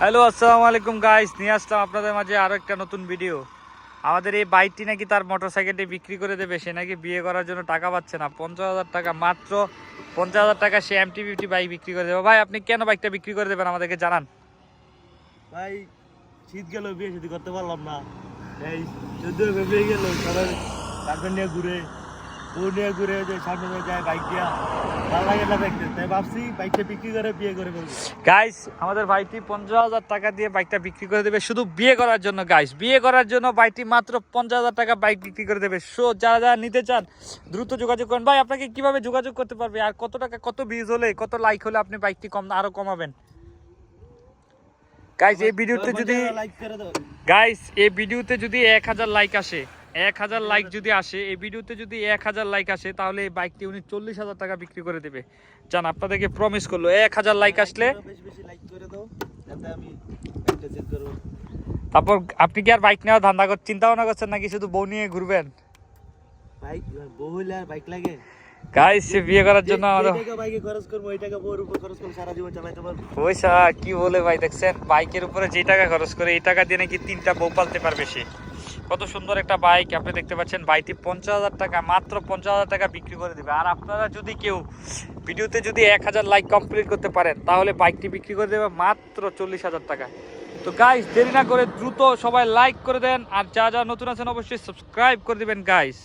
Hello আসসালামু আলাইকুম guys নিয়ে আসলাম আপনাদের মাঝে আরও একটা নতুন ভিডিও আমাদের এই বাইকটি নাকি তার মোটরসাইকেলটি বিক্রি করে দেবে, সে নাকি বিয়ে করার জন্য টাকা পাচ্ছে না। পঞ্চাশ হাজার টাকা, মাত্র পঞ্চাশ হাজার টাকা সে এমটি ফিফটি বাইক বিক্রি করে দেবে। ভাই, আপনি কেন বাইকটা বিক্রি করে দেবেন আমাদেরকে জানান। ভাই, শীত গেল বিয়ে শাদী করতে পারলাম না। এই গেল ঘুরে নিয়ে ঘুরে যে সামনে যায় বাইক দিয়া ভালো লাগে না দেখতে তাই ভাবছি বাইকটা বিক্রি করে বিয়ে করে ফেলব। গাইস আমাদের ভাইটি পঞ্চাশ হাজার টাকা দিয়ে বাইকটা বিক্রি করে দেবে। শুধু বিয়ে করার জন্য গাইস বিয়ে করার জন্য বাইকটি মাত্র পঞ্চাশ হাজার টাকা বাইক বিক্রি করে দেবে। সো যারা যারা নিতে চান দ্রুত যোগাযোগ করেন। ভাই আপনাকে কীভাবে যোগাযোগ করতে পারবে? আর কত টাকা কত ভিউজ হলে কত লাইক হলে আপনি বাইকটি কম আরও কমাবেন? গাইস এই ভিডিওতে যদি গাইস এই ভিডিওতে যদি এক হাজার লাইক আসে এক হাজার লাইক যদি আসে এই ভিডিওতে যদি এক হাজার লাইক আসে তাহলে এই বাইকটি উনি চল্লিশ হাজার টাকা বিক্রি করে দেবে। জান আপনাদেরকে প্রমিস করল এক হাজার লাইক আসলে চেক করব। তারপর আপনি কি আর বাইক নেওয়ার ধান্দা কর চিন্তা ভাবনা করছেন নাকি শুধু বউ নিয়ে ঘুরবেন? বাইক বউ আর বাইক লাগে? গাইস বিয়ে করার জন্য পয়সা কি বলে ভাই দেখছেন? বাইকের উপরে যে টাকা খরচ করে এই টাকা দিয়ে নাকি তিনটা বউ পালতে পারবে সে। কত সুন্দর একটা বাইক আপনি দেখতে পাচ্ছেন বাইকটি পঞ্চাশ হাজার টাকা, মাত্র পঞ্চাশ হাজার টাকা বিক্রি করে দেবে। আর আপনারা যদি কেউ ভিডিওতে যদি এক হাজার লাইক কমপ্লিট করতে পারেন, তাহলে বাইকটি বিক্রি করে দেবে মাত্র চল্লিশ হাজার টাকা। তো গাইস দেরি না করে দ্রুত সবাই লাইক করে দেন, আর যা যা নতুন আছেন অবশ্যই সাবস্ক্রাইব করে দেবেন গাইস